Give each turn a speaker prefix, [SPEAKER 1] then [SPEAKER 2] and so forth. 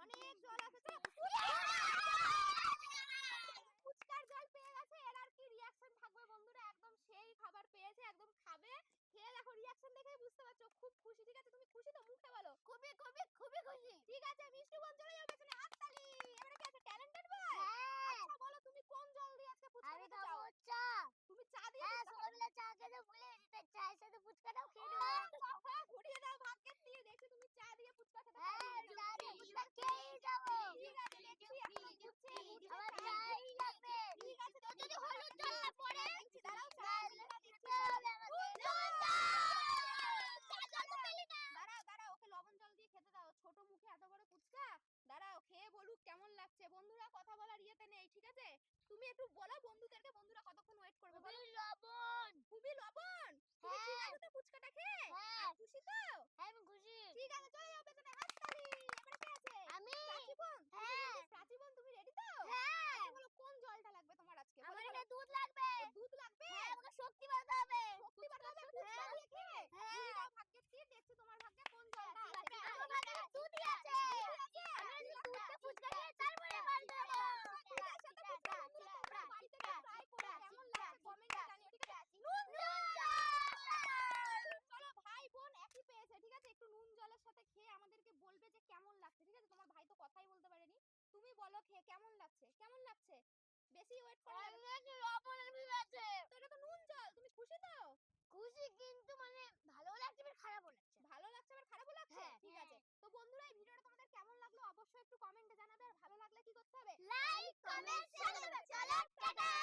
[SPEAKER 1] অনেক জল আছে, ফুচকার জল পেয়ে গেছে এর আর কি রিয়াকশন থাকবে বন্ধুরা একদম সেই খাবার পেয়েছে একদম খাবে খেয়ে দেখো রিয়াকশন দেখেই বুঝতে পারছ খুব খুশি ঠিক আছে তুমি খুশি তো মুখে বলো
[SPEAKER 2] খুবই খুবই খুবই খুশি
[SPEAKER 1] ঠিক আছে মিষ্টি বোন চলে যাও পেছনে হাততালি এবারে কি আছে ট্যালেন্টেড বয়
[SPEAKER 2] হ্যাঁ
[SPEAKER 1] আচ্ছা বলো তুমি কোন জল দিয়ে আজকে ফুচকা
[SPEAKER 2] আমি
[SPEAKER 1] খেতে চাও
[SPEAKER 2] খাব চা
[SPEAKER 1] তুমি চা দিয়ে
[SPEAKER 2] হ্যাঁ
[SPEAKER 1] ফুচকা খাবে?
[SPEAKER 2] সকালবেলা চা খেতে ভুলে গেছি তাই চায়ের সাথে ফুচকাটাও খেয়ে নেব।
[SPEAKER 1] ঘুরিয়ে দাও ভাগ্যের তীর দেখছি তুমি চা দিয়ে ফুচকা খেতে
[SPEAKER 2] হ্যাঁ চা দিয়ে ফুচকা খেয়েই যাব।
[SPEAKER 1] ঠিক আছে দেখছি এখনও ঘুরছে
[SPEAKER 2] আমার চাই লাগবে।
[SPEAKER 1] ঠিক আছে
[SPEAKER 2] তো যদি হলুদ জল না পড়ে
[SPEAKER 1] দাঁড়াও চা না।
[SPEAKER 2] তাহলে লবণ জল
[SPEAKER 1] দিয়ে খেতে দাও। ছোট মুখে এত বড় ফুচকা? দাঁড়াও খেয়ে বলুক কেমন লাগছে। বন্ধুরা কথা বলার ইয়েতে নেই ঠিক আছে? তুমি একটু বলো বন্ধুদেরকে বন্ধুরা কতক্ষণ ওয়েট করবে
[SPEAKER 2] লবণ!
[SPEAKER 1] খুবই লবণ তুমি ঠিক
[SPEAKER 2] হ্যাঁ।
[SPEAKER 1] আছে তো ফুচকাটা খেয়ে
[SPEAKER 2] হ্যাঁ
[SPEAKER 1] আর খুশি তো
[SPEAKER 2] হ্যাঁ, আমি খুশি
[SPEAKER 1] ঠিক আছে চলে যাও পেছনে হাততালি এবারে কে আছে
[SPEAKER 2] আমি
[SPEAKER 1] প্রাচীবন
[SPEAKER 2] হ্যাঁ।
[SPEAKER 1] প্রাচীবন তুমি রেডি তো
[SPEAKER 2] হ্যাঁ
[SPEAKER 1] আচ্ছা বলো কোন জলটা লাগবে তোমার আজকে বলো,
[SPEAKER 2] আমার
[SPEAKER 1] বলো।
[SPEAKER 2] এটা দুধ লাগবে
[SPEAKER 1] ও, দুধ লাগবে
[SPEAKER 2] হ্যাঁ আমাকে শক্তি বাড়াতে হবে
[SPEAKER 1] শক্তি
[SPEAKER 2] হ্যাঁ।
[SPEAKER 1] দেখছি তোমার ভাগ্যে কোন জলটা আছে?
[SPEAKER 2] আমার আছে? আমি যদি দুধটা ফুচকা তারপরে
[SPEAKER 1] খেয়ে আমাদেরকে বলবে যে কেমন লাগছে ঠিক আছে? তোমার ভাই তো কথাই বলতে পারেনি। তুমি বলো খেয়ে কেমন লাগছে? কেমন লাগছে? বেশি ওয়েট করা তো নুন জল তুমি খুশি তো
[SPEAKER 2] খুশি কিন্তু মানে ভালো লাগছে আবার খারাপও লাগছে
[SPEAKER 1] ভালো লাগছে আবার খারাপও লাগছে ঠিক আছে তো বন্ধুরা এই ভিডিওটা তোমাদের কেমন লাগল অবশ্যই একটু কমেন্টে জানাবে আর ভালো লাগলে কি করতে হবে
[SPEAKER 2] লাইক কমেন্ট শেয়ার চলো টাটা